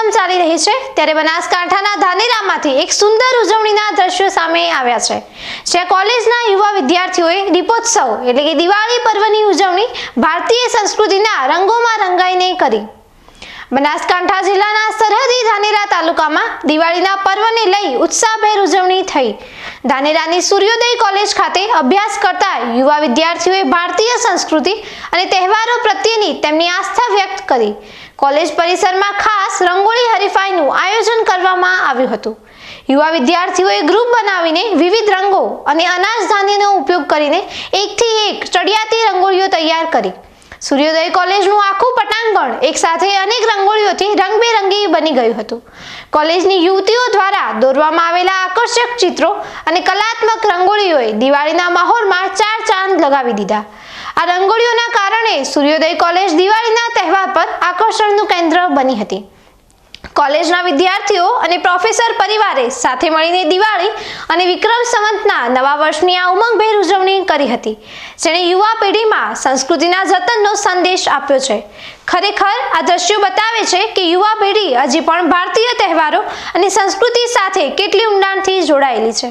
મોસમ ચાલી રહી છે, ત્યારે બનાસકાંઠાના ધાનેરામાંથી એક સુંદર ઉજવણીના દ્રશ્યો સામે આવ્યા છે, જ્યાં કોલેજના યુવા વિદ્યાર્થીઓએ દીપોત્સવ એટલે કે દિવાળી પર્વની ઉજવણી ભારતીય સંસ્કૃતિના રંગોમાં રંગાઈને કરી. બનાસકાંઠા જિલ્લાના સરહદી ધાનેરા તાલુકામાં દિવાળીના પર્વને લઈ ઉત્સાહભેર ઉજવણી થઈ. ધાનેરાની સૂર્યોદય કોલેજ ખાતે અભ્યાસ કરતા યુવા વિદ્યાર્થીઓએ ભારતીય સંસ્કૃતિ અને તહેવારો પ્રત્યેની તેમની આસ્થા વ્યક્ત કરી. કોલેજ પરિસરમાં ખાસ રંગોળી હરીફાઈનું આયોજન કરવામાં આવ્યું હતું. યુવા વિદ્યાર્થીઓએ ગ્રુપ બનાવીને વિવિધ રંગો અને અનાજ ધાન્યનો ઉપયોગ કરીને એકથી એક ચડિયાતી રંગોળીઓ તૈયાર કરી. સૂર્યોદય કોલેજનું આખું પટાંગણ એક સાથે અનેક રંગોળીઓથી રંગબેરંગી બની ગયું હતું. કોલેજની યુવતીઓ દ્વારા દોરવામાં આવેલા આકર્ષક ચિત્રો અને કલાત્મક રંગોળીઓએ દિવાળીના માહોલમાં ચાર ચાંદ લગાવી દીધા. આ રંગોળીઓના કારણે સૂર્યોદય કોલેજ દિવાળીના તહેવાર પર આકર્ષણનું કેન્દ્ર બની હતી. કોલેજના વિદ્યાર્થીઓ અને પ્રોફેસર પરિવારે સાથે મળીને દિવાળી અને વિક્રમ સંવંતના નવા વર્ષની આ ઉમંગભેર ઉજવણી કરી હતી. જેણે યુવા પેઢીમાં સંસ્કૃતિના જતનનો સંદેશ આપ્યો છે. ખરેખર આ દ્રશ્યો બતાવે છે કે યુવા પેઢી હજી પણ ભારતીય તહેવારો અને સંસ્કૃતિ સાથે કેટલી ઊંડાણથી જોડાયેલી છે.